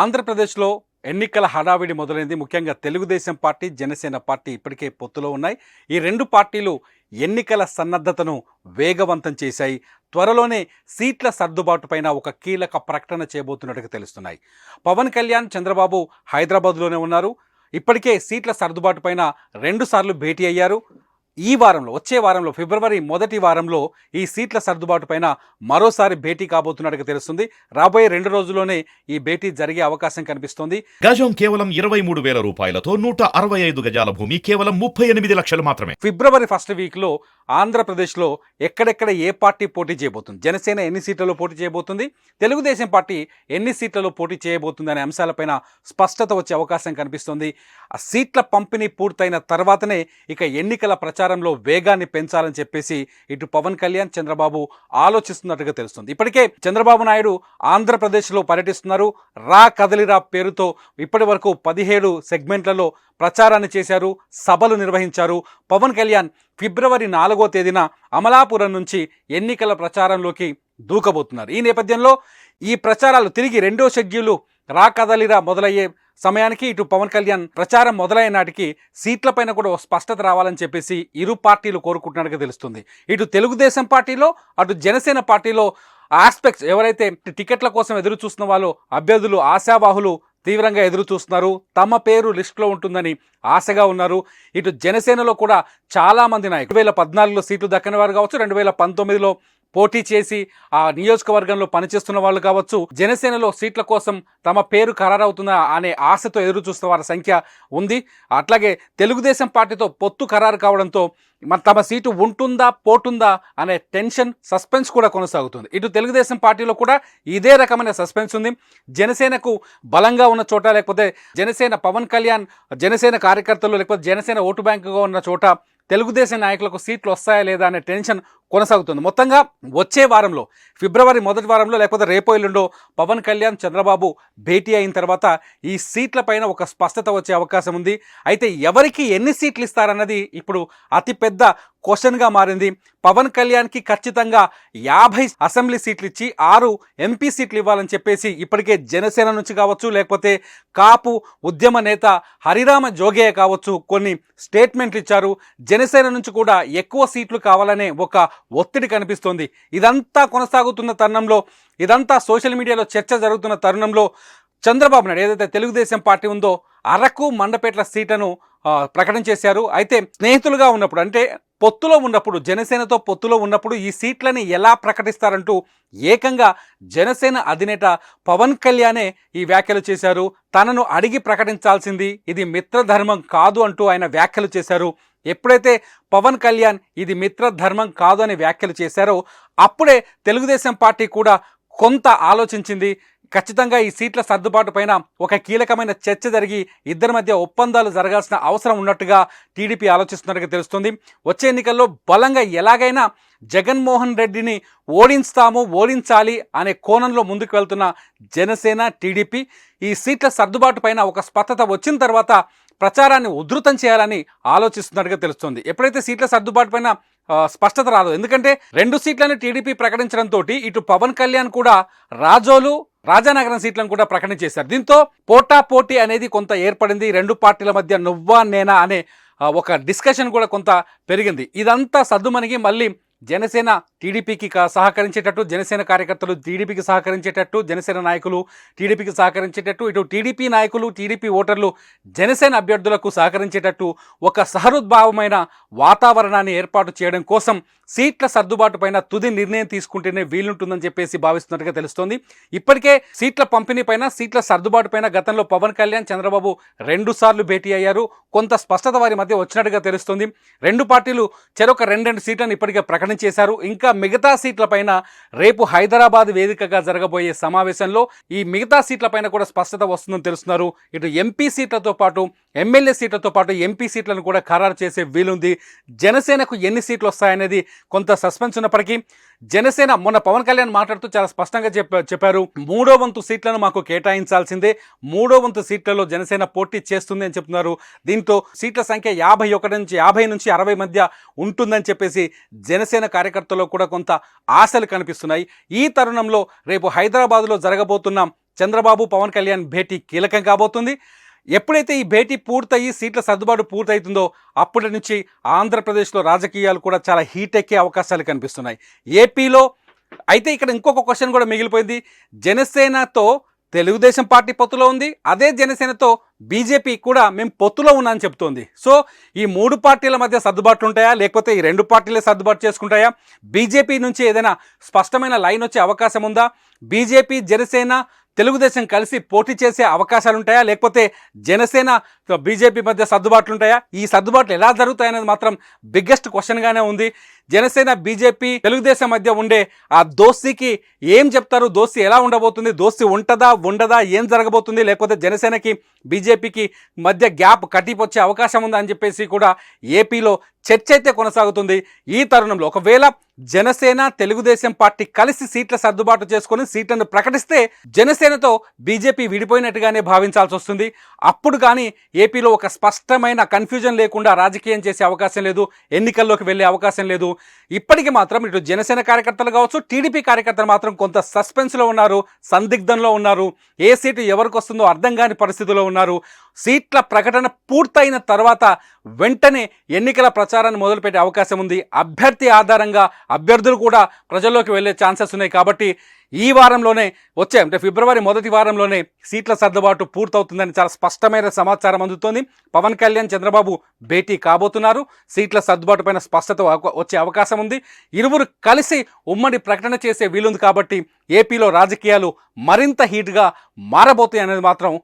ఆంధ్రప్రదేశ్లో ఎన్నికల హడావిడి మొదలైంది. ముఖ్యంగా తెలుగుదేశం పార్టీ జనసేన పార్టీ ఇప్పటికే పొత్తులో ఉన్నాయి. ఈ రెండు పార్టీలు ఎన్నికల సన్నద్ధతను వేగవంతం చేశాయి. త్వరలోనే సీట్ల సర్దుబాటు పైన ఒక కీలక ప్రకటన చేయబోతున్నట్టుగా తెలుస్తున్నాయి. పవన్ కళ్యాణ్ చంద్రబాబు హైదరాబాద్లోనే ఉన్నారు. ఇప్పటికే సీట్ల సర్దుబాటు పైన రెండుసార్లు భేటీ అయ్యారు. ఈ వారంలో వచ్చే వారంలో ఫిబ్రవరి మొదటి వారంలో ఈ సీట్ల సర్దుబాటు పైన మరోసారి భేటీ కాబోతున్నట్టుగా తెలుస్తుంది. రాబోయే రెండు రోజుల్లోనే ఈ భేటీ జరిగే అవకాశం కనిపిస్తోంది. గజం కేవలం ఇరవై మూడు వేల రూపాయలతో నూట అరవై ఐదు గజాల భూమి కేవలం ముప్పై ఎనిమిది లక్షలు మాత్రమే. ఫిబ్రవరి ఫస్ట్ వీక్లో ఆంధ్రప్రదేశ్లో ఎక్కడెక్కడ ఏ పార్టీ పోటీ చేయబోతుంది? జనసేన ఎన్ని సీట్లలో పోటీ చేయబోతుంది? తెలుగుదేశం పార్టీ ఎన్ని సీట్లలో పోటీ చేయబోతుంది అనే అంశాలపైన స్పష్టత వచ్చే అవకాశం కనిపిస్తుంది. ఆ సీట్ల పంపిణీ పూర్తయిన తర్వాతనే ఇక ఎన్నికల ప్రచారంలో వేగాన్ని పెంచాలని చెప్పేసి ఇటు పవన్ కళ్యాణ్ చంద్రబాబు ఆలోచిస్తున్నట్టుగా తెలుస్తుంది. ఇప్పటికే చంద్రబాబు నాయుడు ఆంధ్రప్రదేశ్లో పర్యటిస్తున్నారు. రా కదలిరా పేరుతో ఇప్పటి వరకు పదిహేడు సెగ్మెంట్లలో ప్రచారాన్ని చేశారు సభలు నిర్వహించారు. పవన్ కళ్యాణ్ ఫిబ్రవరి నాలుగో తేదీన అమలాపురం నుంచి ఎన్నికల ప్రచారంలోకి దూకబోతున్నారు. ఈ నేపథ్యంలో ఈ ప్రచారాలు తిరిగి రెండో షెడ్యూలు రా కదలిరా మొదలయ్యే సమయానికి ఇటు పవన్ కళ్యాణ్ ప్రచారం మొదలైన నాటికి సీట్లపైన కూడా స్పష్టత రావాలని చెప్పేసి ఇరు పార్టీలు కోరుకుంటున్నట్టుగా తెలుస్తుంది. ఇటు తెలుగుదేశం పార్టీలో అటు జనసేన పార్టీలో ఆస్పెక్ట్స్ ఎవరైతే టికెట్ల కోసం ఎదురు చూస్తున్న వాళ్ళు అభ్యర్థులు ఆశావాహులు తీవ్రంగా ఎదురు చూస్తున్నారు. తమ పేరు లిస్టులో ఉంటుందని ఆశగా ఉన్నారు. ఇటు జనసేనలో కూడా చాలామంది నాయకులు. రెండు వేల పద్నాలుగులో సీట్లు దక్కని వారు కావచ్చు రెండు వేల పంతొమ్మిదిలో పోటీ చేసి ఆ నియోజకవర్గంలో పనిచేస్తున్న వాళ్ళు కావచ్చు జనసేనలో సీట్ల కోసం తమ పేరు ఖరారవుతుందా అనే ఆశతో ఎదురు చూస్తున్న వారి సంఖ్య ఉంది. అట్లాగే తెలుగుదేశం పార్టీతో పొత్తు ఖరారు కావడంతో మన తమ సీటు ఉంటుందా పోటుందా అనే టెన్షన్ సస్పెన్స్ కూడా కొనసాగుతుంది. ఇటు తెలుగుదేశం పార్టీలో కూడా ఇదే రకమైన సస్పెన్స్ ఉంది. జనసేనకు బలంగా ఉన్న చోట లేకపోతే జనసేన పవన్ కళ్యాణ్ జనసేన కార్యకర్తలు లేకపోతే జనసేన ఓటు బ్యాంకుగా ఉన్న చోట తెలుగుదేశం నాయకులకు సీట్లు వస్తాయా లేదా అనే టెన్షన్ కొనసాగుతుంది. మొత్తంగా వచ్చే వారంలో ఫిబ్రవరి మొదటి వారంలో లేకపోతే రేపో ఎల్లుండో పవన్ కళ్యాణ్ చంద్రబాబు భేటీ అయిన తర్వాత ఈ సీట్లపైన ఒక స్పష్టత వచ్చే అవకాశం ఉంది. అయితే ఎవరికి ఎన్ని సీట్లు ఇస్తారన్నది ఇప్పుడు అతిపెద్ద క్వశ్చన్గా మారింది. పవన్ కళ్యాణ్కి ఖచ్చితంగా యాభై అసెంబ్లీ సీట్లు ఇచ్చి ఆరు ఎంపీ సీట్లు ఇవ్వాలని చెప్పేసి ఇప్పటికే జనసేన నుంచి కావచ్చు లేకపోతే కాపు ఉద్యమ నేత హరిరామ జోగయ్య కావచ్చు కొన్ని స్టేట్మెంట్లు ఇచ్చారు జనసేన నుంచి కూడా ఎక్కువ సీట్లు కావాలనే ఒక ఒత్తిడి కనిపిస్తోంది. ఇదంతా కొనసాగుతున్న తరుణంలో ఇదంతా సోషల్ మీడియాలో చర్చ జరుగుతున్న తరుణంలో చంద్రబాబు నాయుడు ఏదైతే తెలుగుదేశం పార్టీ ఉందో అరకు మండపేట్ల సీట్లను ప్రకటన చేశారు. అయితే స్నేహితులుగా ఉన్నప్పుడు అంటే పొత్తులో ఉన్నప్పుడు జనసేనతో పొత్తులో ఉన్నప్పుడు ఈ సీట్లని ఎలా ప్రకటిస్తారంటూ ఏకంగా జనసేన అధినేత పవన్ కళ్యాణే ఈ వ్యాఖ్యలు చేశారు. తనను అడిగి ప్రకటించాల్సింది ఇది మిత్రధర్మం కాదు అంటూ ఆయన వ్యాఖ్యలు చేశారు. ఎప్పుడైతే పవన్ కళ్యాణ్ ఇది మిత్రధర్మం కాదు అని వ్యాఖ్యలు చేశారో అప్పుడే తెలుగుదేశం పార్టీ కూడా కొంత ఆలోచించింది. ఖచ్చితంగా ఈ సీట్ల సర్దుబాటు పైన ఒక కీలకమైన చర్చ జరిగి ఇద్దరి మధ్య ఒప్పందాలు జరగాల్సిన అవసరం ఉన్నట్టుగా టీడీపీ ఆలోచిస్తున్నట్టుగా తెలుస్తుంది. వచ్చే ఎన్నికల్లో బలంగా ఎలాగైనా జగన్మోహన్ రెడ్డిని ఓడించుతాము ఓడించాలి అనే కోణంలో ముందుకు వెళ్తున్న జనసేన టీడీపీ ఈ సీట్ల సర్దుబాటు పైన ఒక స్పష్టత వచ్చిన తర్వాత ప్రచారాన్ని ఉధృతం చేయాలని ఆలోచిస్తున్నట్టుగా తెలుస్తుంది. ఎప్పుడైతే సీట్ల సర్దుబాటు పైన స్పష్టత రాదు ఎందుకంటే రెండు సీట్లను టీడీపీ ప్రకటించడంతో ఇటు పవన్ కళ్యాణ్ కూడా రాజోలు రాజానగరం సీట్లను కూడా ప్రకటన చేశారు దీంతో పోటా పోటీ అనేది కొంత ఏర్పడింది. రెండు పార్టీల మధ్య నువ్వా నేనా అనే ఒక డిస్కషన్ కూడా కొంత పెరిగింది. ఇదంతా సద్దుమణిగి మళ్ళీ జనసేన టీడీపీకి సహకరించేటట్టు జనసేన కార్యకర్తలు టీడీపీకి సహకరించేటట్టు జనసేన నాయకులు టీడీపీకి సహకరించేటట్టు ఇటు టీడీపీ నాయకులు టీడీపీ ఓటర్లు జనసేన అభ్యర్థులకు సహకరించేటట్టు ఒక సహరుద్భావమైన వాతావరణాన్ని ఏర్పాటు చేయడం కోసం సీట్ల సర్దుబాటు పైన తుది నిర్ణయం తీసుకుంటేనే వీలుంటుందని చెప్పేసి భావిస్తున్నట్టుగా తెలుస్తోంది. ఇప్పటికే సీట్ల పంపిణీ పైన సీట్ల సర్దుబాటు పైన గతంలో పవన్ కళ్యాణ్ చంద్రబాబు రెండు సార్లు భేటీ అయ్యారు. కొంత స్పష్టత వారి మధ్య వచ్చినట్టుగా తెలుస్తుంది. రెండు పార్టీలు చెరొక రెండు రెండు సీట్లను ఇప్పటికే ప్రకటన చేశారు ఇంకా మిగతా సీట్ల పైన రేపు హైదరాబాద్ వేదికగా జరగబోయే సమావేశంలో ఈ మిగతా సీట్ల పైన కూడా స్పష్టత వస్తుందని తెలుస్తున్నారు. ఇటు ఎంపీ సీట్లతో పాటు ఎమ్మెల్యే సీట్లతో పాటు ఎంపీ సీట్లను కూడా ఖరారు చేసే వీలుంది. జనసేనకు ఎన్ని సీట్లు వస్తాయనేది కొంత సస్పెన్స్ ఉన్నప్పటికీ జనసేన మొన్న పవన్ కళ్యాణ్ మాట్లాడుతూ చాలా స్పష్టంగా చెప్ప చెప్పారు. మూడో వంతు సీట్లను మాకు కేటాయించాల్సిందే. మూడో వంతు సీట్లలో జనసేన పోటీ చేస్తుంది అని చెప్తున్నారు. దీంతో సీట్ల సంఖ్య యాభై ఒకటి నుంచి యాభై నుంచి అరవై మధ్య ఉంటుందని చెప్పేసి జనసేన కార్యకర్తల్లో కూడా కొంత ఆశలు కనిపిస్తున్నాయి. ఈ తరుణంలో రేపు హైదరాబాద్లో జరగబోతున్న చంద్రబాబు పవన్ కళ్యాణ్ భేటీ కీలకం కాబోతుంది. ఎప్పుడైతే ఈ భేటీ పూర్తయి సీట్ల సర్దుబాటు పూర్తవుతుందో అప్పటి నుంచి ఆంధ్రప్రదేశ్లో రాజకీయాలు కూడా చాలా హీట్ ఎక్కే అవకాశాలు కనిపిస్తున్నాయి. ఏపీలో అయితే ఇక్కడ ఇంకొక క్వశ్చన్ కూడా మిగిలిపోయింది. జనసేనతో తెలుగుదేశం పార్టీ పొత్తులో ఉంది. అదే జనసేనతో బీజేపీ కూడా మేము పొత్తులో ఉన్నామని చెప్తోంది. సో ఈ మూడు పార్టీల మధ్య సర్దుబాట్లు ఉంటాయా? లేకపోతే ఈ రెండు పార్టీలే సర్దుబాటు చేసుకుంటాయా? బీజేపీ నుంచి ఏదైనా స్పష్టమైన లైన్ వచ్చే అవకాశం ఉందా? బీజేపీ జనసేన తెలుగుదేశం కలిసి పోటీ చేసే అవకాశాలుంటాయా? లేకపోతే జనసేన బీజేపీ మధ్య సర్దుబాట్లు ఉంటాయా ఈ సర్దుబాట్లు ఎలా జరుగుతాయనేది మాత్రం బిగ్గెస్ట్ క్వశ్చన్గానే ఉంది. జనసేన బీజేపీ తెలుగుదేశం మధ్య ఉండే ఆ దోస్తీకి ఏం చెప్తారు? దోస్తీ ఎలా ఉండబోతుంది? దోస్తీ ఉంటుందా? ఉండదా? ఏం జరగబోతుంది? లేకపోతే జనసేనకి బీజేపీకి మధ్య గ్యాప్ కట్టిపొచ్చే అవకాశం ఉందా అని చెప్పేసి కూడా ఏపీలో చర్చ అయితే కొనసాగుతుంది. ఈ తరుణంలో ఒకవేళ జనసేన తెలుగుదేశం పార్టీ కలిసి సీట్ల సర్దుబాటు చేసుకొని సీట్లను ప్రకటిస్తే జనసేనతో బీజేపీ విడిపోయినట్టుగానే భావించాల్సి వస్తుంది. అప్పుడు కానీ ఏపీలో ఒక స్పష్టమైన కన్ఫ్యూజన్ లేకుండా రాజకీయం చేసే అవకాశం లేదు ఎన్నికల్లోకి వెళ్ళే అవకాశం లేదు. ఇప్పటికి మాత్రం ఇటు జనసేన కార్యకర్తలు కావచ్చు టీడీపీ కార్యకర్తలు మాత్రం కొంత సస్పెన్స్లో ఉన్నారు సందిగ్ధంలో ఉన్నారు. ఏ సీటు ఎవరికి వస్తుందో అర్థం కాని పరిస్థితిలో ఉన్నారు. సీట్ల ప్రకటన పూర్తయిన తర్వాత వెంటనే ఎన్నికల ప్రచారాన్ని మొదలుపెట్టే అవకాశం ఉంది. అభ్యర్థి ఆధారంగా అభ్యర్థులు కూడా ప్రజల్లోకి వెళ్ళే ఛాన్సెస్ ఉన్నాయి కాబట్టి ఈ వారంలోనే వచ్చే అంటే ఫిబ్రవరి మొదటి వారంలోనే సీట్ల సర్దుబాటు పూర్తవుతుందని చాలా స్పష్టమైన సమాచారం అందుతోంది. పవన్ కళ్యాణ్ చంద్రబాబు భేటీ కాబోతున్నారు. సీట్ల సర్దుబాటు పైన స్పష్టత వచ్చే అవకాశం ఉంది. ఇరువురు కలిసి ఉమ్మడి ప్రకటన చేసే వీలుంది కాబట్టి ఏపీలో రాజకీయాలు మరింత హీట్గా మారబోతాయి అనేది మాత్రం